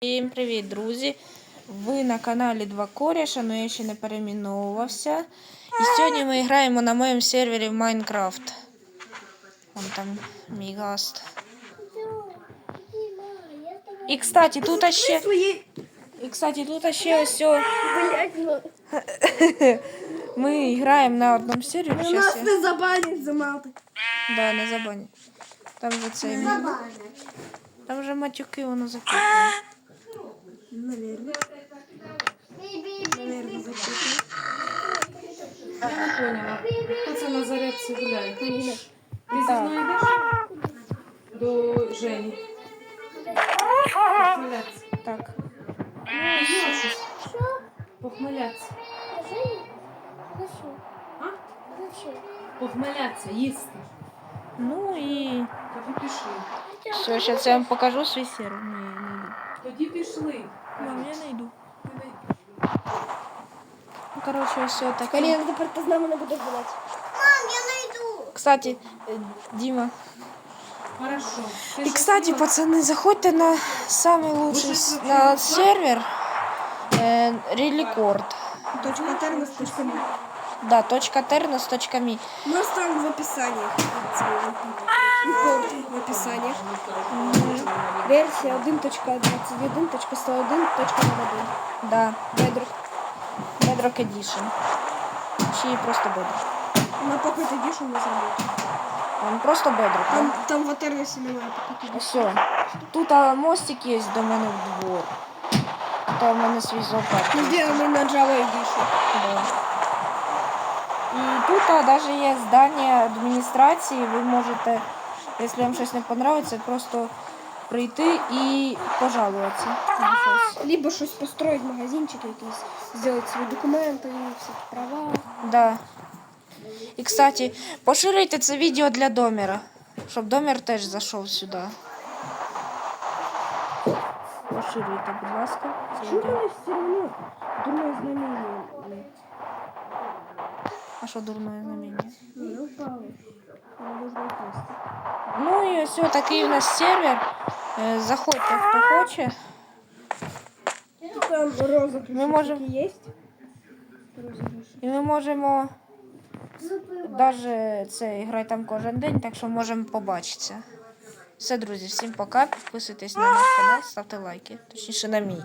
Всім привіт, друзі! Ви на каналі Два Коріша, але я ще не перейменовувався. І сьогодні ми граємо на моєму сервері в Майнкрафт. Вон там мій гаст. І, кстати, тут ще. Свої... І, кстати, тут ще ось. о- Блять, ну. Ми граємо на одному сервері. Ну, Щас нас я... не забанять за мати. Да, не забань. Там же це. Там вже матюки воно закріплене. Наверное. Наверное, закрыто. Я не поняла. Хто це на зарядці гуляє? Ти зі Так. мною йдеш? До Жені. Похмеляться. Так. Ну, є щось. Похмеляться. А? Похмеляться, їсти. Ну і. Тоді пішли. Все, зараз я вам покажу свій сервер. Ні, я не йду. Тоді пішли. Мам, я не йду. Ти не- Ну, короче, все таке. Карина, тепер ти з нами не будеш гуляти. Мам, я найду. Кстати, э, Дима. Хорошо. Ти И, ж кстати, хотіла- пацаны, заходьте на самый лучший с- на сервер э, Record. Точка термос, точка ми. Да, точка тернос, точка ми. Мы оставим в описании. Рекорд в описании. Версия 1.21.101.01. Да, Бедрок. Bedrock Edition. Чи просто Bedrock. На Pocket Edition не забудь. Он просто Bedrock. Там, да? там в Атернесе немає Pocket Edition. Все. Тут а, мостик є до мене в двор. Тут у мене свій зоопарк. Ну, где мы на Java Edition? Да. І тут а, даже є здання адміністрації. Ви можете, якщо вам щось не подобається, просто прийти і пожалуватися на щось. Либо щось построить, магазинчик якийсь, сделать свої документи, всякі права. Да. І, кстати, поширюйте це відео для домера, щоб домер теж зайшов сюди. Поширюйте, будь ласка. це Чего відео. у нас все равно дурное знамение? А що дурне знамення? Ну, упало. Оно должно упасть. Ну і ось такий у нас сервер. Е, Заходьте, хто хоче. Там розыгрыши Мы можем- такие есть? Розыгрыши. І ми можемо навіть це грати там кожен день, так що можемо побачитися. Все, друзі, всім пока. Підписуйтесь на наш канал, ставте лайки. Точніше на мій.